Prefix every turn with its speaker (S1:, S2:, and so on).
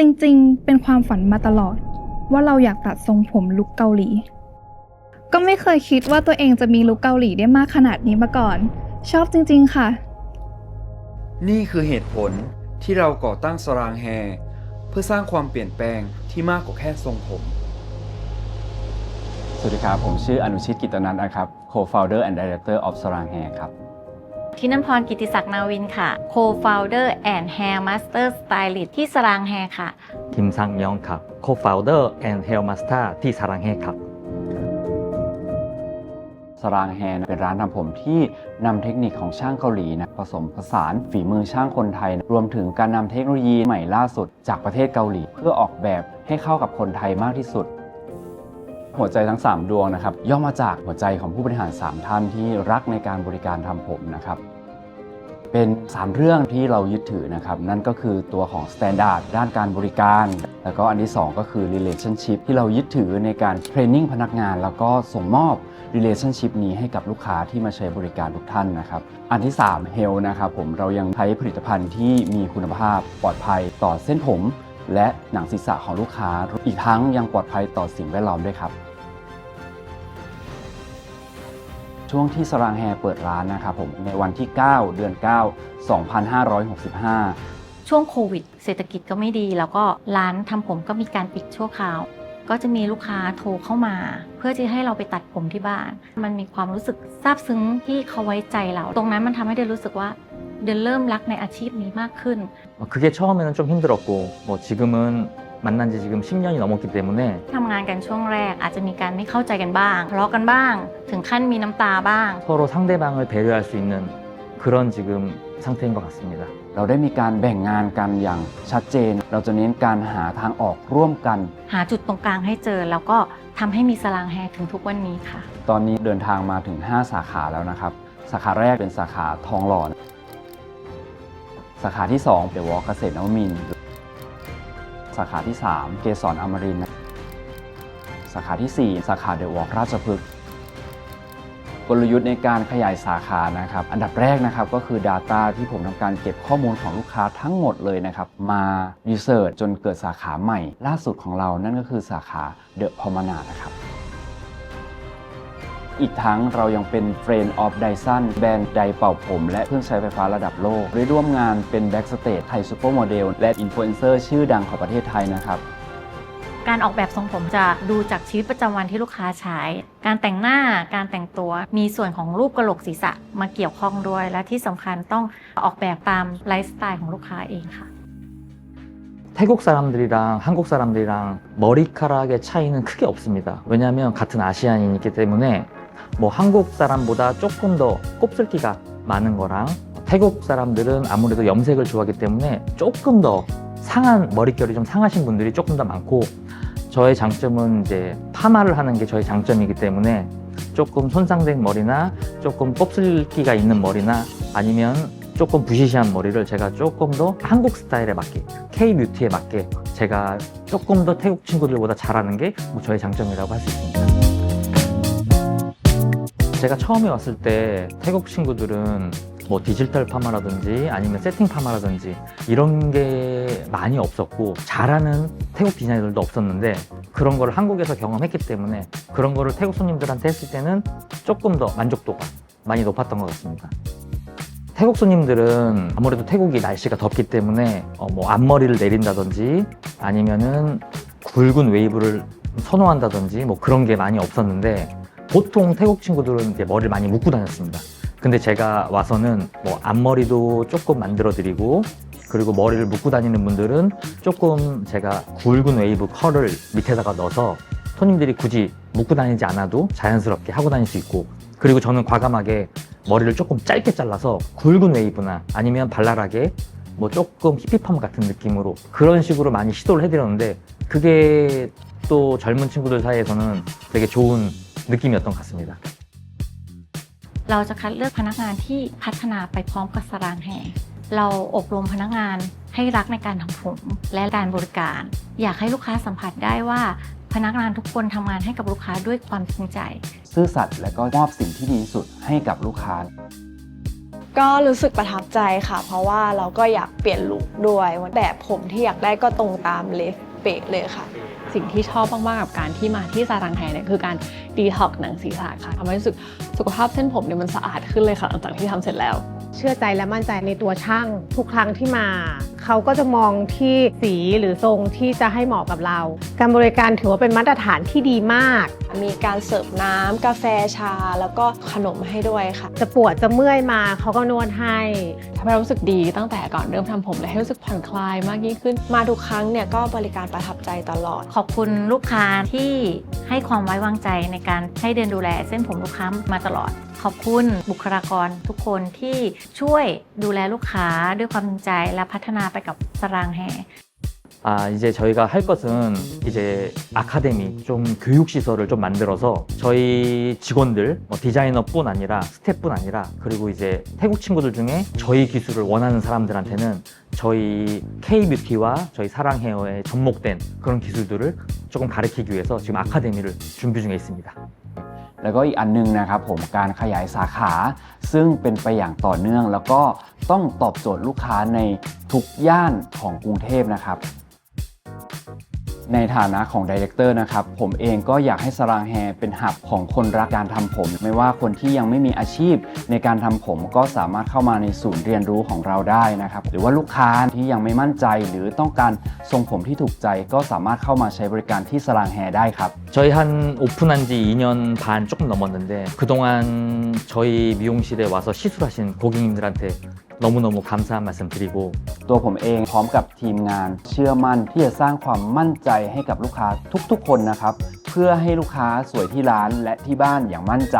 S1: จริงๆ เป็นความฝันมาตลอด ว่าเราอยากตัดทรงผมลุคเกาหลี ก็ไม่เคยคิดว่าตัวเองจะมีลุคเกาหลีได้มากขนาดนี้มาก่อน ชอบจริง ๆ ค่ะ
S2: นี่คือเหตุผลที่เราก่อตั้งสรางแฮร์เพื่อสร้างความเปลี่ยนแปลงที่มากกว่าแค่ทรงผม
S3: สวัสดีครับ ผมชื่ออนุชิตกิตนันท์นะครับ Co-founder and Director of Sarang Hair ครับ
S4: ที่นัำพรกิติศักดิ์นาวินค่ะ Co-founder and Hair Master Stylist ที่สรางแฮค่ะ
S5: คิมซังยองค่ะ Co-founder and Hair Master ที่สรางแฮครับ
S3: สรางแฮเป็นร้านทำผมที่นำเทคนิคของช่างเกาหลีนะผสมผสานฝีมือช่างคนไทยนะรวมถึงการนำเทคโนโลยีใหม่ล่าสุดจากประเทศเกาหลี เพื่อออกแบบให้เข้ากับคนไทยมากที่สุด หัวใจทั้ง 3 ดวงนะครับย่อมาจากหัวใจของผู้บริหาร 3 ท่านที่รักในการบริการทำผมนะครับเป็น 3 เรื่องที่เรายึดถือนะครับ นั่นก็คือตัวของ Standard ด้านการบริการ แล้วก็อันที่ 2 ก็คือ Relationship ที่เรายึดถือในการเทรนนิ่งพนักงาน แล้วก็ส่งมอบ Relationship นี้ให้กับลูกค้าที่มาใช้บริการทุกท่านนะครับ อันที่ 3 Health นะครับผมเรายังใช้ผลิตภัณฑ์ที่มีคุณภาพปลอดภัยต่อเส้นผม และหนังศีรษะของลูกค้า อีกทั้งยังปลอดภัยต่อสิ่งแวดล้อมด้วยครับ ช่วงที่สรางแฮเปิดร้านนะครับผมในวันที่ 9 เดือน 9 2565
S4: ช่วงโควิด เศรษฐกิจก็ไม่ดี แล้วก็ร้านทำผมก็มีการปิดชั่วคราวก็จะมีลูกค้าโทรเข้ามา เพื่อที่ให้เราไปตัดผมที่บ้าน มันมีความรู้สึกซาบซึ้งที่เขาไว้ใจเรา ตรงนั้นมันทำให้เดนรู้สึกว่า เดนเริ่มรักในอาชีพนี้มากขึ้น
S5: 어, 그게 처음에는 좀 힘들었고 뭐 지금은 만난 지 지금 10년이 넘었기 때문에
S4: ทำงานกันช่วงแรกอาจจะมีการไม่เข้าใจกันบ้างทะเลาะกันบ้าง ถึงขั้นมีน้ำตาบ้าง
S5: 서로 상대방을 배려할 수 있는 그런 지금 상태인 것 같습니다.
S3: เราได้มีการแบ่งงานกันอย่างชัดเจน เราจะเน้นการหาทางออกร่วมกัน
S4: หาจุดตรงกลางให้เจอ แล้วก็ทำให้มีสลางแฮร์ถึงทุกวันนี้ค่ะ
S3: ตอนนี้เดินทางมาถึง 5 สาขาแล้วนะครับ สาขาแรกเป็นสาขาทองหล่อ สาขาที่2เดวอลเกษตรนวมิน สาขาที่ 3 เกสรอมริน สาขาทีสี่ 4 สาขาเดวอลราชพฤกษ์กลยุทธ์ในการขยายสาขานะครับ อันดับแรกนะครับก็คือ Data ที่ผมทำการเก็บข้อมูลของลูกค้าทั้งหมดเลยนะครับ มา Research จนเกิดสาขาใหม่ ล่าสุดของเรานั่นก็คือสาขาเดอะพอมนานะครับ อีกทั้งเรายังเป็น Friend of Dyson แบรนด์ไดร์เป่าผม และเครื่องใช้ไฟฟ้าระดับโลกได้ร่วมงานเป็นแบ็กสเตจไทยซูเปอร์โมเดลและอินฟลูเอนเซอร์ชื่อดังของประเทศไทยนะครับ
S4: การออกแบบทรงผมจะดูจากชีวิตประจำวันที่ลูกค้าใช้ การแต่งหน้า การแต่งตัว มีส่วนของรูปกระโหลกศีรษะมาเกี่ยวข้องด้วย และที่สำคัญต้องออกแบบตามไลฟ์สไตล์ของลูกค้าเองค่ะ
S5: 태국 사람들이랑 한국 사람들이랑 머리카락의 차이는 크게 없습니다. 왜냐하면 같은 아시안인이기 때문에 뭐 한국 사람보다 조금 더 곱슬기가 많은 거랑 태국 사람들은 아무래도 염색을 좋아하기 때문에 조금 더 상한 머릿결이 좀 상하신 분들이 조금 더 많고 저의 장점은 이제 파마를 하는 게 저의 장점이기 때문에 조금 손상된 머리나 조금 곱슬기가 있는 머리나 아니면 조금 부시시한 머리를 제가 조금 더 한국 스타일에 맞게 K 뷰티에 맞게 제가 조금 더 태국 친구들보다 잘하는 게 뭐 저의 장점이라고 할 수 있습니다. 제가 처음에 왔을 때 태국 친구들은 뭐 디지털 파마라든지 아니면 세팅 파마라든지 이런 게 많이 없었고 잘하는 태국 디자이너들도 없었는데 그런 거를 한국에서 경험했기 때문에 그런 거를 태국 손님들한테 했을 때는 조금 더 만족도가 많이 높았던 것 같습니다. 태국 손님들은 아무래도 태국이 날씨가 덥기 때문에 어, 뭐 앞머리를 내린다든지 아니면은 굵은 웨이브를 선호한다든지 뭐 그런 게 많이 없었는데 보통 태국 친구들은 이제 머리를 많이 묶고 다녔습니다. 근데 제가 와서는 뭐 앞머리도 조금 만들어 드리고 그리고 머리를 묶고 다니는 분들은 조금 제가 굵은 웨이브 컬을 밑에다가 넣어서 손님들이 굳이 묶고 다니지 않아도 자연스럽게 하고 다닐 수 있고 그리고 저는 과감하게 머리를 조금 짧게 잘라서 굵은 웨이브나 아니면 발랄하게 뭐 조금 히피펌 같은 느낌으로 그런 식으로 많이 시도를 해드렸는데 그게 또 젊은 친구들 사이에서는 되게 좋은 느낌이었던 것 같습니다.
S4: เราจะคัดเลือกพนักงานที่พัฒนาไปพร้อมกับสรางแฮร์เราอบรมพนักงานให้รักในการทำผมและการบริการ อยากให้ลูกค้าสัมผัสได้ว่า พนักงานทุกคนทำงานให้กับลูกค้าด้วยความจริงใจ
S3: ซื่อสัตย์และก็มอบสิ่งที่ดีที่สุดให้กับลูกค้า
S6: ก็รู้สึกประทับใจค่ะ เพราะว่าเราก็อยากเปลี่ยนลุคด้วยแบบผมที่อยากได้ก็ตรงตามเลฟเป๊ะเลยค่ะ
S7: สิ่งที่ชอบมากๆกับการที่มาที่ซารังแฮเนี่ยคือการดีท็อกหนังศีรษะค่ะทำให้รู้สึกสุขภาพเส้นผมเนี่ยมันสะอาดขึ้นเลยค่ะหลังจากที่ทำเสร็จแล้ว
S8: เชื่อใจและมั่นใจในตัวช่างทุกครั้งที่มา เขาก็จะมองที่สีหรือทรงที่จะให้เหมาะกับเรา การบริการถือว่าเป็นมาตรฐานที่ดีมาก
S6: มีการเสิร์ฟน้ำกาแฟชา แล้วก็ขนมให้ด้วยค่ะ
S8: จะปวดจะเมื่อยมาเขาก็นวดให้
S7: ทำให้เรารู้สึกดีตั้งแต่ก่อนเริ่มทำผมเลยให้รู้สึกผ่อนคลายมากยิ่งขึ้น
S6: มาทุกครั้งเนี่ยก็บริการประทับใจตลอด
S4: ขอบคุณลูกค้าที่ให้ความไว้วางใจในการให้เดินดูแลเส้นผมลูกค้ามาตลอด ขอบคุณบุคลากรทุกคนที่ช่วยดูแลลูกค้าด้วยความจริงใจและพัฒนาไปกับสรางแฮ
S5: 아, 이제 저희가 할 것은 이제 아카데미, 좀 교육시설을 좀 만들어서 저희 직원들, 뭐 디자이너뿐 아니라 스태프뿐 아니라 그리고 이제 태국 친구들 중에 저희 기술을 원하는 사람들한테는 저희 K-뷰티와 저희 사랑헤어에 접목된 그런 기술들을 조금 가르치기 위해서 지금 아카데미를 준비 중에 있습니다.
S3: แล้วก็อีกอันหนึงนะครับผมการขยายสาขาซึ่งเป็นไปอย่างต่อเนื่อง แล้วก็ต้องตอบโจทย์ลูกค้าในทุกย่านของกรุงเทพนะครับ ในฐานะของดีเรคเตอร์นะครับ ผมเองก็อยากให้สรางแฮเป็นหับของคนรักการทำผม ไม่ว่าคนที่ยังไม่มีอาชีพในการทำผมก็สามารถเข้ามาในศูนย์เรียนรู้ของเราได้นะครับ หรือว่าลูกค้าที่ยังไม่มั่นใจ หรือต้องการทรงผมที่ถูกใจ ก็สามารถเข้ามาใช้บริการที่สรางแฮได้ครับ
S5: 저희 한 오픈한 지 2년 반 조금 넘었는데 그동안 저희 미용실에 와서 시술하신 고객님들한테 너무너무 감사한 말씀 드리고
S3: ตัวผมเองพร้อมกับทีมงาน เชื่อมั่นที่จะสร้างความมั่นใจให้กับลูกค้าทุกๆ คนนะครับ เพื่อให้ลูกค้าสวยที่ร้านและที่บ้านอย่างมั่นใจ